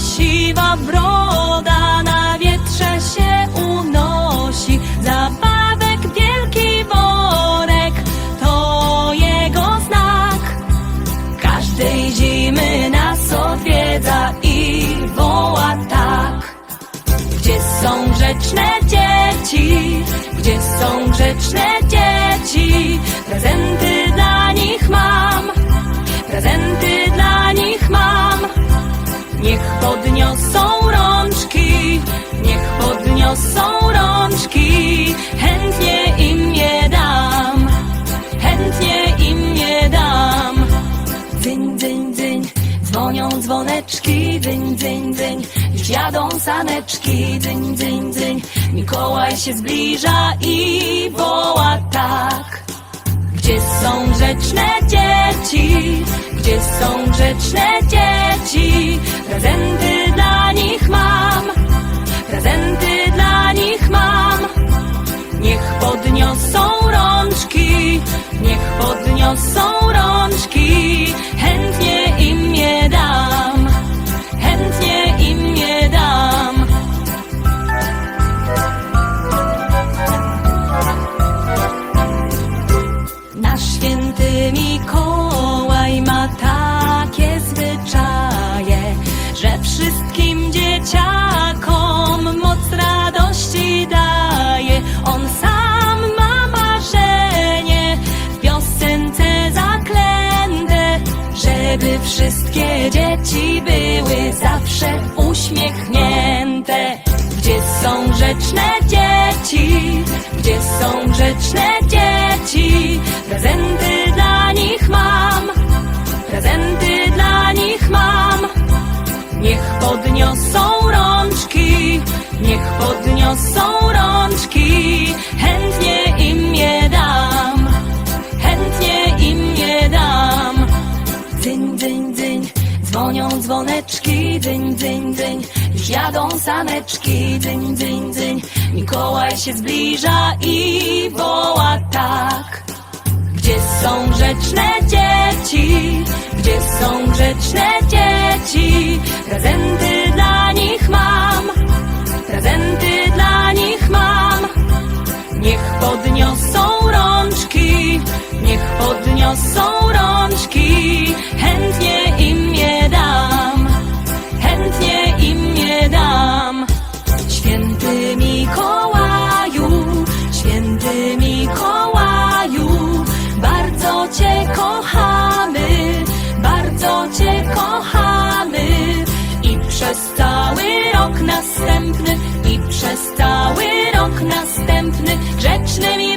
siwa broda na wietrze się unosi. Zabawek wielki worek to jego znak. Każdej zimy nas odwiedza i woła tak. Gdzie są grzeczne dzieci? Gdzie są grzeczne dzieci? Podniosą rączki, niech podniosą rączki, chętnie im je dam, chętnie im je dam. Dzyń, dzyń, dzyń, dzwonią dzwoneczki, dzyń, dzyń, dzyń, już jadą saneczki, dzyń, dzyń, dzyń. Mikołaj się zbliża i woła tak. Gdzie są grzeczne dzieci? Gdzie są grzeczne dzieci? Prezenty dla nich mam, prezenty dla nich mam. Niech podniosą rączki, niech podniosą rączki, chętnie żeby wszystkie dzieci były zawsze uśmiechnięte. Gdzie są grzeczne dzieci? Gdzie są grzeczne dzieci? Prezenty dla nich mam, prezenty dla nich mam. Niech podniosą rączki, niech podniosą rączki, Dzyń, dzwonią dzwoneczki, dzyń, dzyń, dzyń, już jadą saneczki, dzyń, dzyń, dzyń. Mikołaj się zbliża i woła tak. Gdzie są grzeczne dzieci? Gdzie są grzeczne Schnell mir